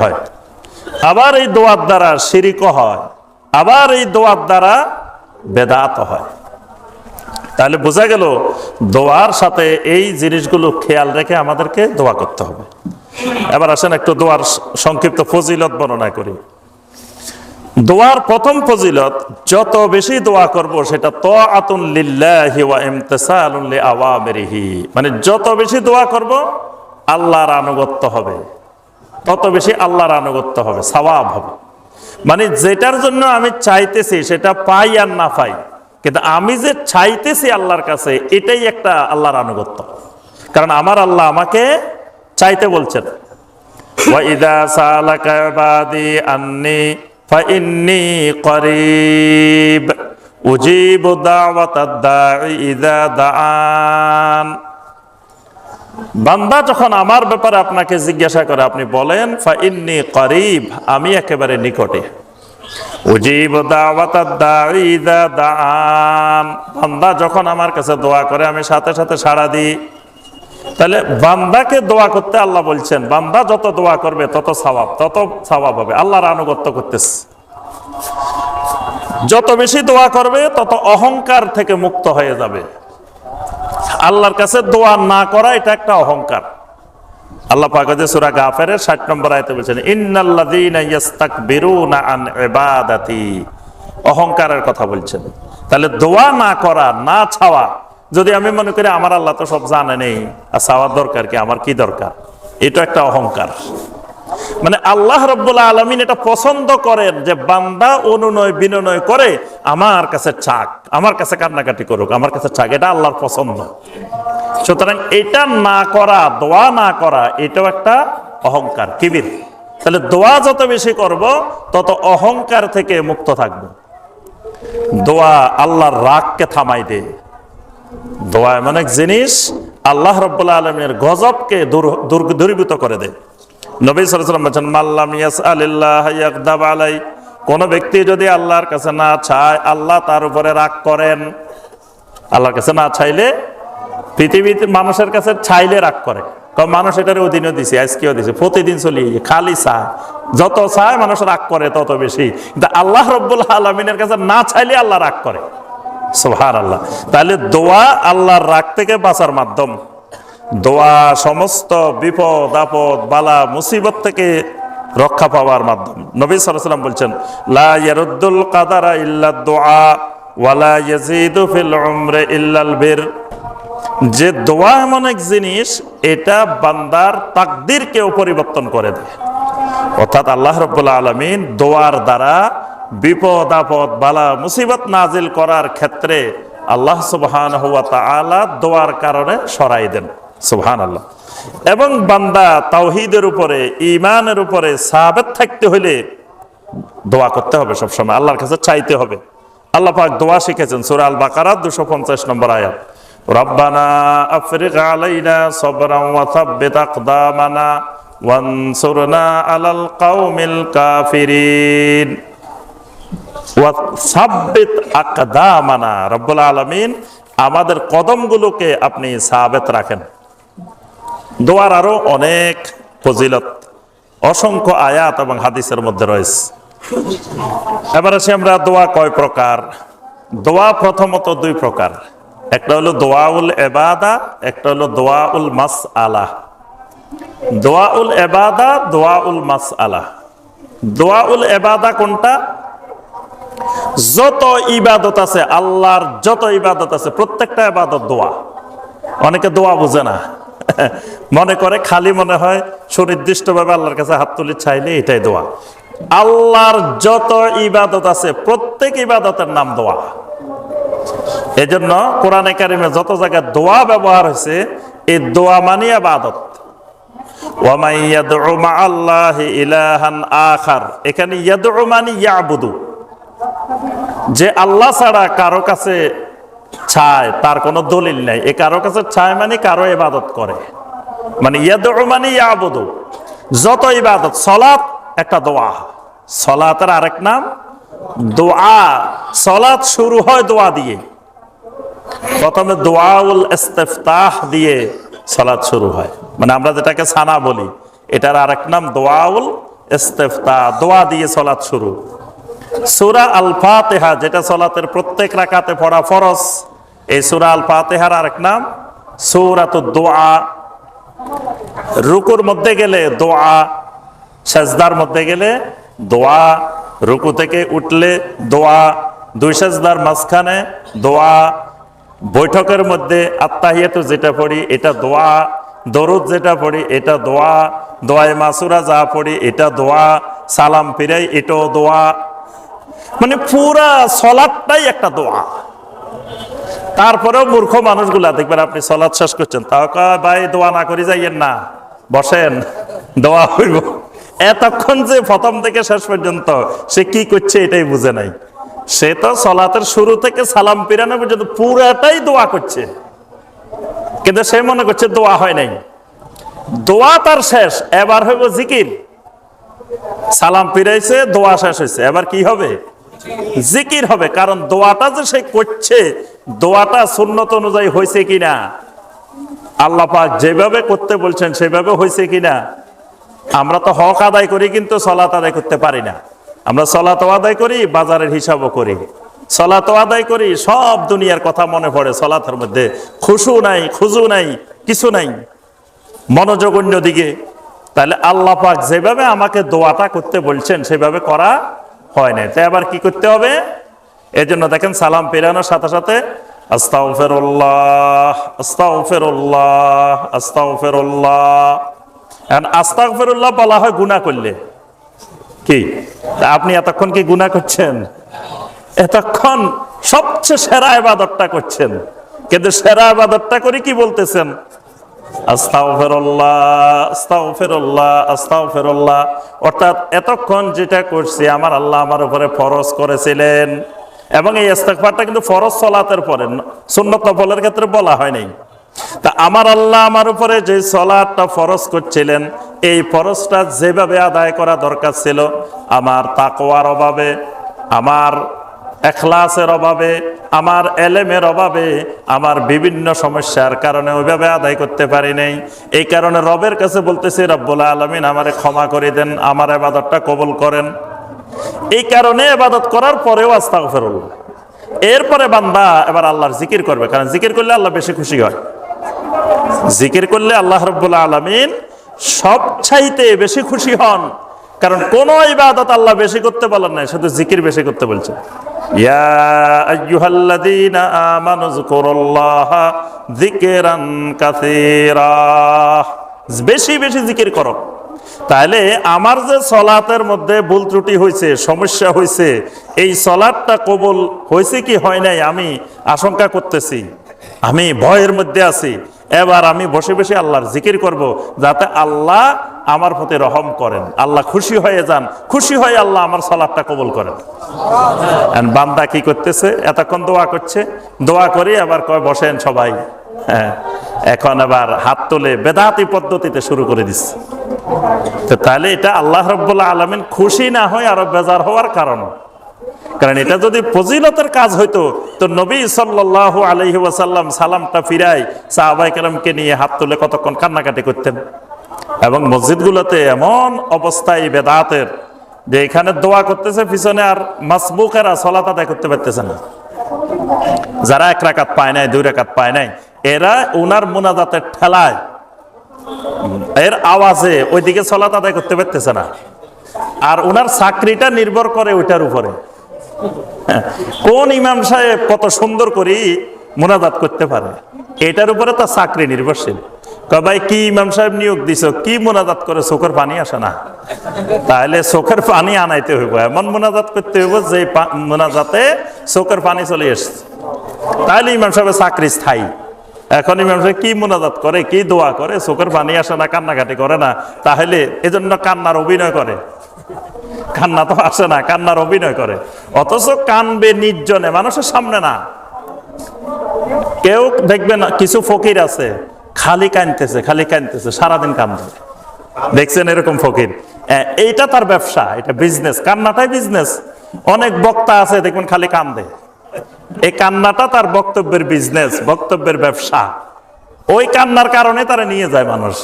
হয়। আবার এই দোয়ার দ্বারা শিরিক হয়, আবার এই দোয়ার দ্বারা বেদাত হয়। তাহলে বোঝা গেল, দোয়ার সাথে এই জিনিসগুলো খেয়াল রেখে আমাদেরকে দোয়া করতে হবে। এবার আসেন একটু দোয়ার সংক্ষিপ্ত ফজিলত বর্ণনা করি। দোয়ার প্রথম ফজিলত, যত বেশি দোয়া করব সেটা তো আতুন লিল্লাহি মানে যত বেশি দোয়া করব, আল্লাহর আনুগত্য হবে। তত বেশি আল্লাহর আনুগত্য হবে স্বভাব হবে। মানে যেটার জন্য আমি চাইতেছি সেটা পাই আর না পাই, কিন্তু আমি যে চাইতেছি আল্লাহর কাছে, এটাই একটা আল্লাহর আনুগত্য। কারণ আমার আল্লাহ আমাকে চাইতে বলছেন। করিব, উজিব দাওয়াত দান বান্দা যখন আমার ব্যাপারে আপনাকে জিজ্ঞাসা করে, আপনি বলেন, ফাইন্নি করিব আমি একেবারে নিকটে। উজিব বান্দা যখন আমার কাছে দোয়া করে, আমি সাথে সাথে সাড়া দিই। তাহলে বান্দাকে দোয়া করতে আল্লাহ বলছেন, বান্দা যত দোয়া করবে, তত সওয়াব তত সওয়াব হবে। আল্লাহর আনুগত্য করতেছে। যত বেশি দোয়া করবে, তত অহংকার থেকে মুক্ত হয়ে যাবে। আল্লাহর কাছে দোয়া না করা, এটা একটা অহংকার। আল্লাহ পাকাজে সুরা সূরা ষাট 60 নম্বর আয়তে বলছেন, ইন্নাল্লাযীনা আন ইবাদাতি। অহংকারের কথা বলছেন। তাহলে দোয়া না করা, না ছাওয়া, যদি আমি মনে করি আমার আল্লাহ তো সব জানে নেই, আর চাওয়ার দরকার কি? আমার কি দরকার? এটা একটা অহংকার। মানে আল্লাহ রব্বুল আলমিন এটা পছন্দ করেন যে বান্দা অনুনয়, বিনয় করে আমার কাছে চাক, আমার কাছে কান্নাকাটি করুক, আমার কাছে চাক, এটা আল্লাহর পছন্দ। সুতরাং এটা না করা, দোয়া না করা, এটাও একটা অহংকার কিবির তাহলে দোয়া যত বেশি করব, তত অহংকার থেকে মুক্ত থাকব। দোয়া আল্লাহর রাগকে থামাই দে। দোয়া এমন এক জিনিস, আল্লাহ রব্বুল্লা আলমের গজবকে দূর- দূরীভূত করে দেয় নবী সাল্লাম বলছেন মাল্লাম ইয়াস আলিল্লাহ ইয়াকদাব আলাই কোন ব্যক্তি যদি আল্লাহর কাছে না চায়, আল্লাহ তার উপরে রাগ করেন। আল্লাহর কাছে না চাইলে পৃথিবীতে মানুষের কাছে চাইলে রাগ করে। কারণ মানুষ এটার অধীনে দিছে, আজকেও দিছে, প্রতিদিন চলি খালি চায়। যত চায় মানুষ রাগ করে তত বেশি। কিন্তু আল্লাহ রব্বুল আলমিনের কাছে না চাইলে আল্লাহ রাগ করে। সোহার আল্লাহ তাহলে দোয়া আল্লাহর রাগ থেকে বাঁচার মাধ্যম। দোয়া সমস্ত বিপদ, আপদ, বালা, মুসিবত থেকে রক্ষা পাওয়ার মাধ্যম। নবী সাল্লাম বলছেন, লা ইয়ারুদ্দুল কাদারা ইল্লা দোয়া ওয়ালা ইয়াজিদু ফিল উমরে ইল্লাল বির। যে দোয়া এমন এক জিনিস, এটা বান্দার তাকদিরকেও পরিবর্তন করে দেয়। অর্থাৎ আল্লাহ রব্বুল আলমিন দোয়ার দ্বারা বিপদ, আপদ, বালা, মুসিবত নাজিল করার ক্ষেত্রে আল্লাহ সুবহান হুয়া তাআলা দোয়ার কারণে সরাই দেন। সুবহান আল্লাহ এবং বান্দা তাওহিদের উপরে ইমানের উপরে সাবেত থাকতে হইলে দোয়া করতে হবে সবসময়, আল্লাহর কাছে চাইতে হবে। আল্লাহ পাক দোয়া শিখেছেন সূরা আল বাকারা দুশো পঞ্চাশ নম্বর আয়াত। রব্বানা আফরিক আলাইনা সবরা ওয়া সাব্বিত আকদামানা আলাল কাফিরিন। রব্বুল আলামিন, আমাদের কদমগুলোকে আপনি সাবেত রাখেন। দোয়ার আরও অনেক ফজিলত, অসংখ্য আয়াত এবং হাদিসের মধ্যে রয়েছে। এবার আসি আমরা দোয়া কয় প্রকার? দোয়া প্রথমত দুই প্রকার। একটা হলো দোয়াউল এবাদা, একটা হলো দোয়াউল মাস আলা দোয়াউল এবাদা, দোয়াউল মাস আলা দোয়াউল এবাদা কোনটা? যত ইবাদত আছে, আল্লাহর যত ইবাদত আছে, প্রত্যেকটা ইবাদত দোয়া। অনেকে দোয়া বুঝে না। মনে করে খালি মনে হয় সুনির্দিষ্টভাবে আল্লাহর কাছে হাত তুলি চাইলে এটাই দোয়া। আল্লাহর যত ইবাদত আছে, প্রত্যেক ইবাদতের নাম দোয়া। এজন্য কোরআনে কারিমে যত জায়গায় দোয়া ব্যবহার হয়েছে, এই দোয়া মানি আবাদত। এখানে যে আল্লাহ ছাড়া কারও কাছে চায় তার কোনো দলিল নাই। এ কারও কাছে চায় মানে কারও ইবাদত করে। মানে ইয়াদউ মানে ইয়াবুদু। যত ইবাদত সলাত একটা দোয়া। সলাতের আরেক নাম দোয়া। সলাত শুরু হয় দোয়া দিয়ে। প্রথমে দোয়াউল ইস্তেফতাহ দিয়ে সলাত শুরু হয়। মানে আমরা যেটাকে সানা বলি, এটার আরেক নাম দোয়াউল ইস্তেফতা দোয়া দিয়ে সলাৎ শুরু। সুরা আল ফাতেহা যেটা সলাতের প্রত্যেক রাকাতে পড়া ফরজ, এই সুরা আল ফাতেহার আরেক নাম সৌরাত দোয়া রুকুর মধ্যে গেলে দোয়া সেজদার মধ্যে গেলে দোয়া রুকু থেকে উঠলে দোয়া দুই সেজদার মাঝখানে দোয়া বৈঠকের মধ্যে আত্মাহিয়াতু যেটা পড়ি এটা দোয়া দরুদ যেটা পড়ি এটা দোয়া দোয়ায় মাসুরা যা পড়ি এটা দোয়া সালাম ফিরাই এটাও দোয়া মানে পুরা সলাদটাই একটা দোয়া। তারপরেও মূর্খ মানুষগুলা দেখবেন আপনি সলাদ শেষ করছেন, তাও ভাই, দোয়া না করি যাইয়েন না, বসেন, দোয়া হইব। এতক্ষণ যে প্রথম থেকে শেষ পর্যন্ত সে কি করছে এটাই বুঝে নাই। সে তো সলাতের শুরু থেকে সালাম পিরানো পর্যন্ত পুরাটাই দোয়া করছে। কিন্তু সে মনে করছে দোয়া হয় নাই। দোয়া তার শেষ, এবার হইব জিকির। সালাম পিরাইছে, দোয়া শেষ হয়েছে এবার কি হবে? জিকির হবে, কারণ দোয়াটা যে সে করছে, দোয়াটা সুন্নত অনুযায়ী হয়েছে কিনা? আল্লাহ পাক যেভাবে করতে বলছেন, সেভাবে হয়েছে কিনা? আমরা তো হক আদায় করি, কিন্তু সলাত আদায় করতে পারি না। আমরা সলাত আদায় করি, বাজারের হিসাবও করি। সলাত আদায় করি, সব দুনিয়ার কথা মনে পড়ে সলাতের মধ্যে। খুশু নাই, খুজু নাই, কিছু নাই। মনোযোগ অন্যদিকে। তাহলে আল্লাহ পাক যেভাবে আমাকে দোয়াটা করতে বলছেন, সেভাবে করা হয় না তাই আবার কি করতে হবে? এই জন্য দেখেন সালাম পেরানোর সাথে সাথে আস্তাও ফেরুল্লাহ আস্তাও ফেরুল্লাহ আস্তাও ফেরুল্লাহ এখন আস্তাও ফেরুল্লাহ বলা হয় গুণা করলে। কি? আপনি এতক্ষণ কি গুণা করছেন? এতক্ষণ সবচেয়ে সেরা ইবাদতটা করছেন। কিন্তু সেরা ইবাদতটা করে কি বলতেছেন? অর্থাৎ এতক্ষণ যেটা করছি, আমার আল্লাহ আমার উপরে ফরজ করেছিলেন। এবং এই ইস্তেগফারটা কিন্তু ফরজ সলাতের পরে, সুন্নত নফলের ক্ষেত্রে বলা হয় নাই। তা আমার আল্লাহ আমার উপরে যে সলাটটা ফরজ করছিলেন, এই ফরজটা যেভাবে আদায় করা দরকার ছিল, আমার তাকওয়ার অভাবে, আমার এখলাসের অভাবে, আমার এলেমের অভাবে, আমার বিভিন্ন সমস্যার কারণে ওইভাবে আদায় করতে পারি নাই। এই কারণে রবের কাছে বলতেছি, রব্বুল আলমিন আমারে ক্ষমা করে দেন, আমার এবাদতটা কবুল করেন। এই কারণে এবাদত করার পরেও আস্তাক ফেরুল এরপরে বান্দা এবার আল্লাহর জিকির করবে, কারণ জিকির করলে আল্লাহ বেশি খুশি হয়। জিকির করলে আল্লাহ রব্বুল আলমিন সব চাইতে বেশি খুশি হন। কারণ কোন ইবাদত আল্লাহ বেশি করতে বলেন নাই, শুধু জিকির বেশি করতে বলছে। ইয়া আইয়ুহাল্লাযীনা আমানু যকুরুল্লাহা যিকরান কাসীরা বেশি বেশি জিকির করো। তাহলে আমার যে সলাতের মধ্যে ভুল ত্রুটি হয়েছে, সমস্যা হয়েছে, এই সলাটটা কবল হয়েছে কি হয় নাই আমি আশঙ্কা করতেছি। আমি ভয়ের মধ্যে আছি। এবার আমি বসে বসে আল্লাহর জিকির করব, যাতে আল্লাহ আমার প্রতি রহম করেন। আল্লাহ খুশি হয়ে যান। খুশি হয়ে আল্লাহ আমার সালাদটা কবুল করেন। বান্দা কি করতেছে? এতক্ষণ দোয়া করছে। দোয়া করে আবার কয়, বসেন সবাই। হ্যাঁ। এখন আবার হাত তোলে বেদাতি পদ্ধতিতে শুরু করে দিচ্ছে। তো তাহলে এটা আল্লাহ রব্বুল্লাহ আলমিন খুশি না হয় আরও বেজার হওয়ার কারণ। কারণ এটা যদি ফজিলতের কাজ হইতো, তো নবী সাল্লাহ আলহি ওয়াসাল্লাম সালামটা ফিরাই সাহাবাই কালামকে নিয়ে হাত তুলে কতক্ষণ কান্নাকাটি করতেন? এবং মসজিদগুলোতে এমন অবস্থায় বেদাতের যে এখানে দোয়া করতেছে পিছনে আর মাসবুকেরা সলাত আদায় করতে পারতেছে না। যারা এক রাকাত পায় নাই দুই রাকাত পায় নাই এরা উনার মোনাজাতের ঠেলায় এর আওয়াজে ওইদিকে সলাত আদায় করতে পারতেছে না। আর ওনার চাকরিটা নির্ভর করে ওইটার উপরে। হ্যাঁ, কোন ইমাম সাহেব কত সুন্দর করে মোনাজাত করতে পারে এটার উপরে তার চাকরি নির্ভরশীল। ভাই, কি ইমাম সাহেব নিয়োগ দিছ? কি মোনাজাত করে? চোখের পানি আসে না। তাহলে চোখের পানি আনাইতে হইব। এমন মোনাজাত করতে হইব যে মোনাজাতে চোখের পানি চলে এসছে। তাহলে ইমাম সাহেবের চাকরি স্থায়ী। এখন ইমাম সাহেব কি মোনাজাত করে, কি দোয়া করে? চোখের পানি আসে না, কান্নাকাটি করে না। তাহলে এজন্য কান্নার অভিনয় করে। কান্না তো আসে না, কান্নার অভিনয় করে। অথচ কানবে নির্জনে, মানুষের সামনে না। কেউ দেখবে না, কিছু ফকির আছে। খালি কানতেছে খালি কানতেছে, সারাদিন কান্দে। দেখছেন এরকম ফকির? এইটা তার ব্যবসা, এটা বিজনেস কান্নাটাই বিজনেস অনেক বক্তা আছে, দেখবেন খালি কান্দে। এই কান্নাটা তার বক্তব্যের বিজনেস বক্তব্যের ব্যবসা। ওই কান্নার কারণে তারা নিয়ে যায় মানুষ।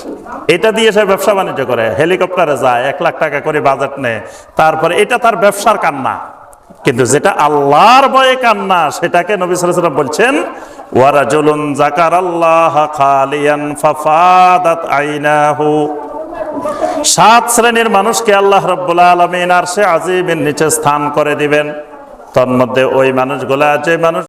এটা দিয়ে সে ব্যবসা বাণিজ্য করে। হেলিকপ্টারে যায়, এক লাখ টাকা করে বাজেট নেয়। তারপরে এটা তার ব্যবসার কান্না। কিন্তু যেটা আল্লাহর ভয়ে কান্না, সেটাকে নবী সাল্লাল্লাহু বলছেন ওয়ারাজুলুন জাকারাল্লাহ খালিয়ান ফাফাদাত আইনাহু। সাত শ্রেণির মানুষকে আল্লাহ রব্বুল আলমিন আর সে আজিমের নিচে স্থান করে দিবেন। তন্মধ্যে ওই মানুষগুলা যে মানুষ